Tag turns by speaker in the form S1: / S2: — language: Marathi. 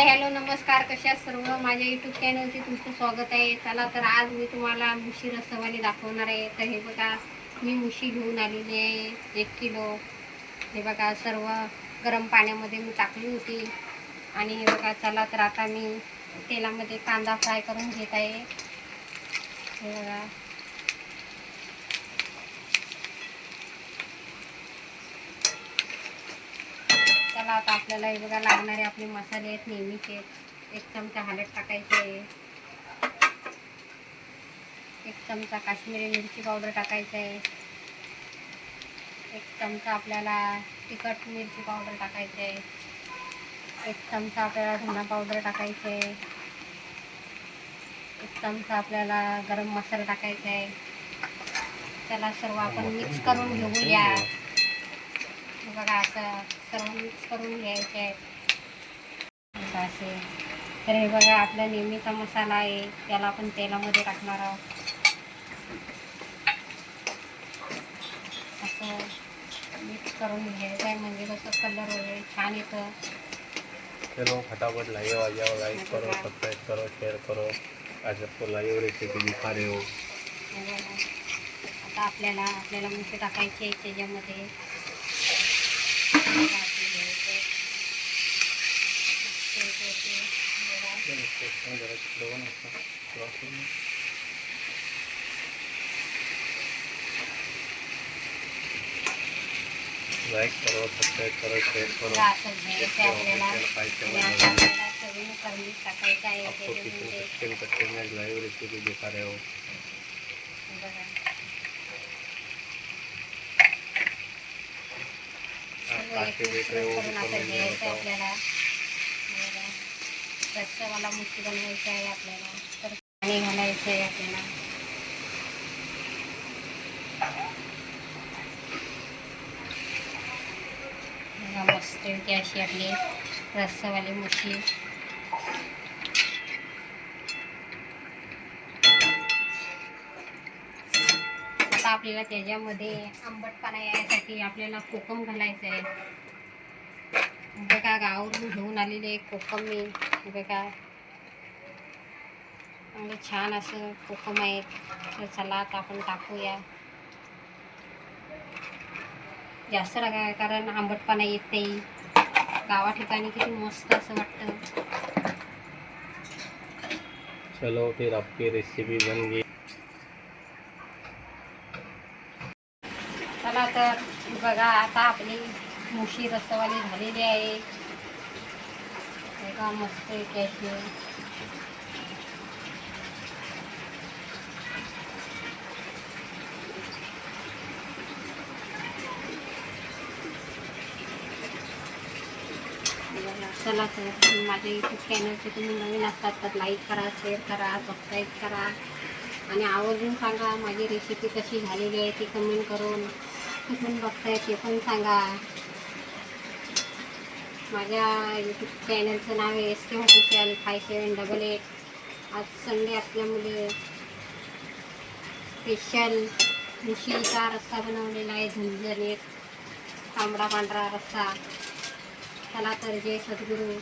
S1: हाय हॅलो नमस्कार कशा सर्व? माझ्या युट्यूब चॅनलचे तुमचं स्वागत आहे. चला तर आज मी तुम्हाला मुशी रसवाली दाखवणार आहे. तर हे बघा मी मुशी घेऊन आलेली आहे. एक किलो. हे बघा सर्व गरम पाण्यामध्ये मी टाकली होती. आणि हे बघा चला तर आता मी तेलामध्ये कांदा फ्राय करून घेत आहे. हे बघा. चला आता आपल्याला हे बघा लागणारे आपले मसाले आहेत नेहमीचे. एक चमचा हळद टाकायचे एक चमचा काश्मीरी मिरची पावडर टाकायचं आहे. एक चमचा आपल्याला तिखट मिरची पावडर टाकायचं आहे. एक चमचा आपल्याला धना पावडर टाकायचं आहे. एक चमचा आपल्याला गरम मसाला टाकायचा आहे. त्याला सर्व आपण मिक्स करून घेऊया. बघा असं सर्व मिक्स करून घ्यायचे. आहे असं. तर हे बघा आपला नेहमीचा मसाला आहे. त्याला आपण तेलामध्ये टाकणार आहोत. असं मिक्स करून घ्यायचं आहे. म्हणजे कसं कलर वगैरे छान येतं.
S2: चलो फटाफट लाइए आ जाओ लाइक करो सब्सक्राइब करो शेयर करो. आज आपको लाइव रेसिपी दिखा रहे हो.
S1: आता आपल्याला आपल्याला मुशी टाकायची आहे त्याच्यामध्ये
S2: लाइक करो सब्सक्राइब करो शेयर करो आपको करते हैं लाइव रेसिपी दिखा रहे हो
S1: बघा
S2: आप
S1: सर्व
S2: आके देख रहे हो
S1: करून
S2: भी
S1: असं
S2: कमेंट में
S1: घ्यायचं
S2: बताओ
S1: आपल्याला. रस्सावाला मुठी बनवायचा आहे आपल्याला. तर पाणी घालायचं आहे आपल्याला मस्त ती अशी आपली रस्सावाली मुठी आता आपल्याला त्याच्यामध्ये आंबटपणा यासाठी आपल्याला कोकम घालायचं आहे. बघा, गावावरून घेऊन मी. बघा. छान असं कोकम आहे. तर चला, आता आपण टाकूया. जास्त टाका कारण आंबटपणा येत नाही. गावा ठिकाणी किती मस्त असं वाटतं.
S2: चलो, फिर आपकी रेसिपी बन गई.
S1: बघा आता आपली मुशी रसवाली झालेली आहे. बघा मस्त आहे चला तर माझ्या यूट्यूब चॅनलचे तुम्ही नवीन असतात तर लाईक करा शेअर करा सबस्क्राईब करा. आणि आवर्जून सांगा माझी रेसिपी कशी झालेली आहे ती कमेंट करून. कुठून बघताय ते पण सांगा. माझ्या यूट्यूब चॅनलचं नाव आहे S K official five seven double eight आज संडे असल्यामुळे स्पेशल मुशीचा रस्सा बनवलेला आहे झणझणीत तांबडा पांढरा रस्सा. चला तर जय सद्गुरू.